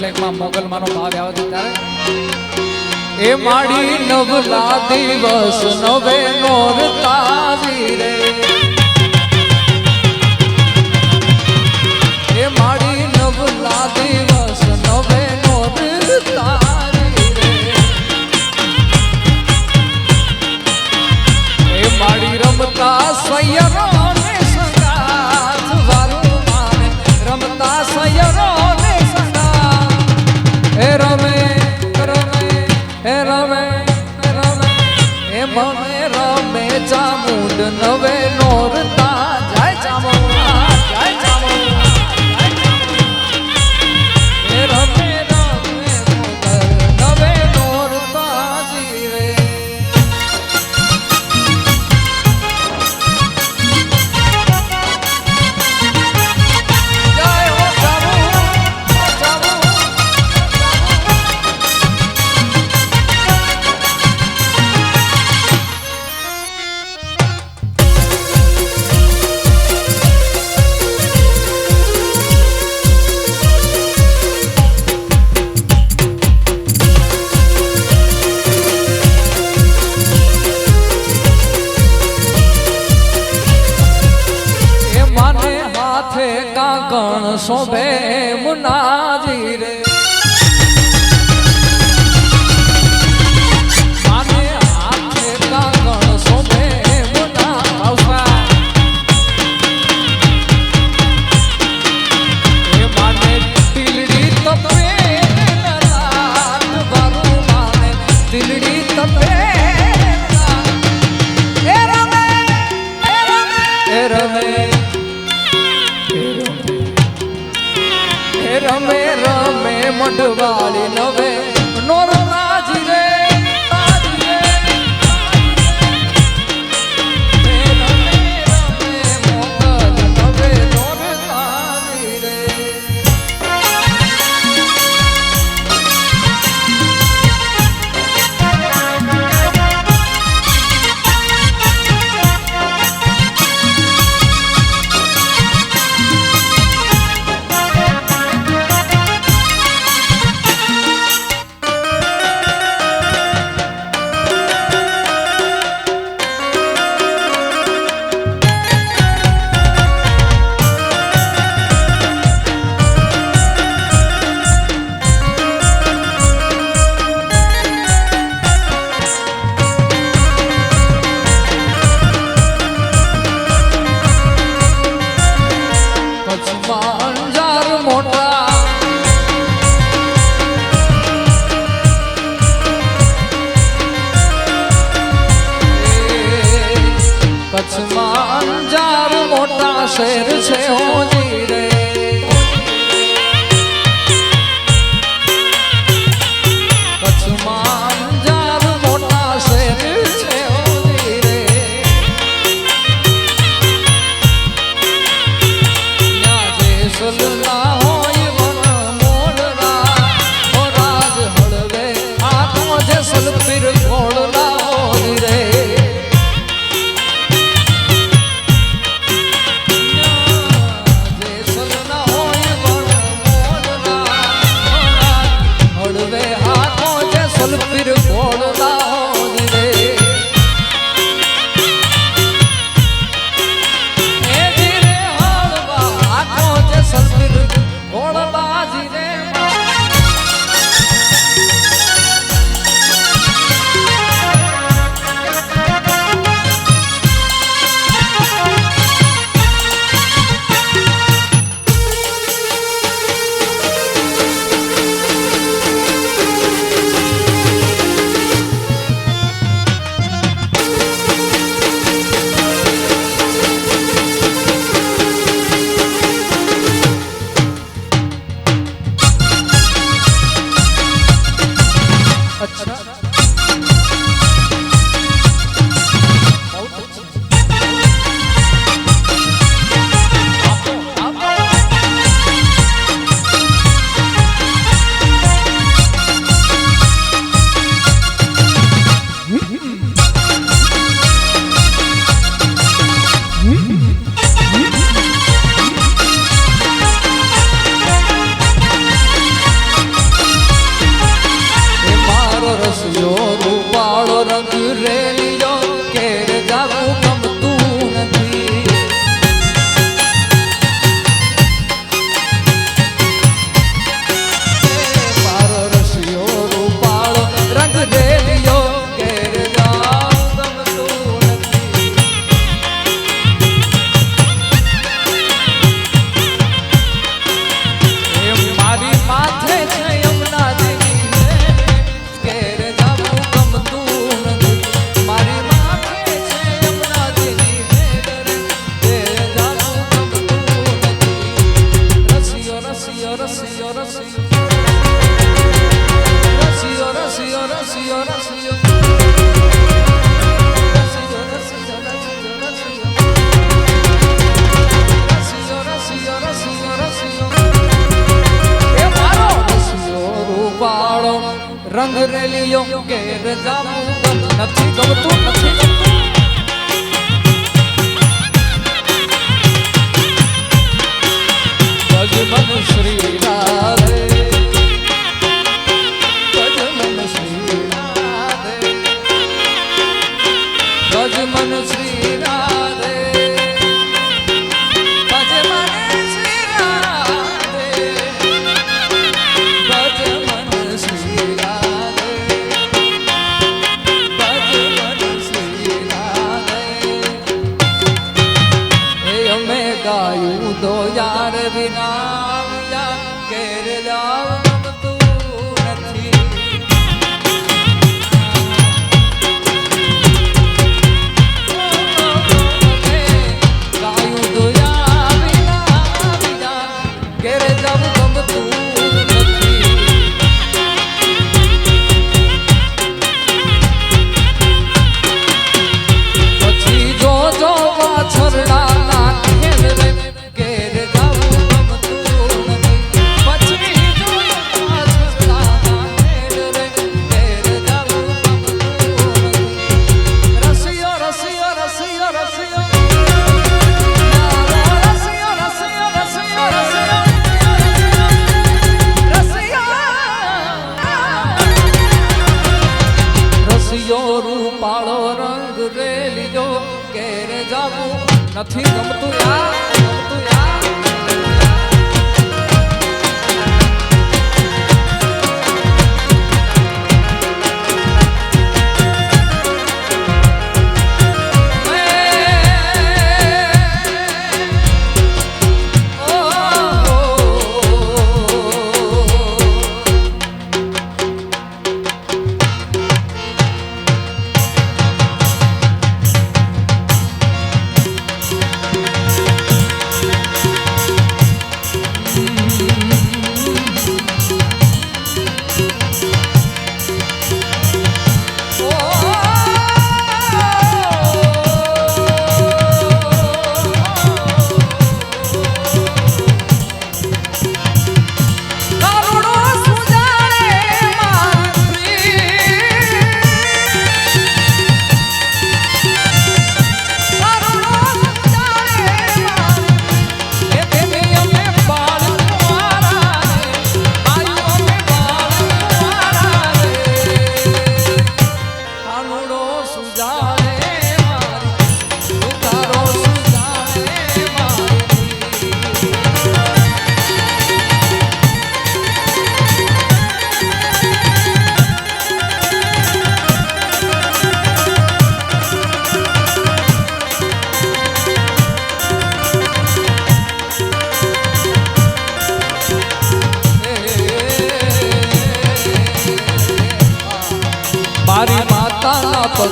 એટલે મોગલમાનો ભાવ આવે છે ત્યારે. એ માડી નવલા દિવસ નવે નોર તારી રે. એ માડી મુંડ નવે sont, sont રમે રમે મઢવાળી નવે. আচ্ছা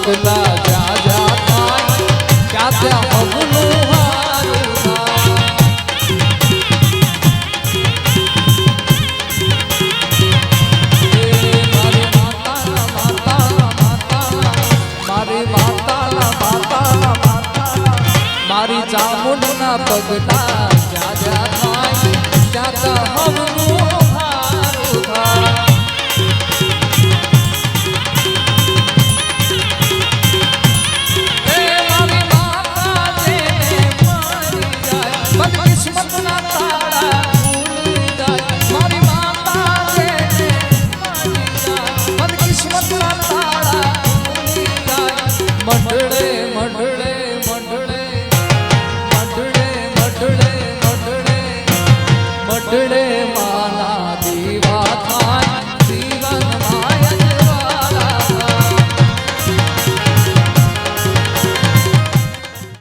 બદલા જા જા થાય ક્યાં ત્યાં પગલું મારી ચામુંડના પગલા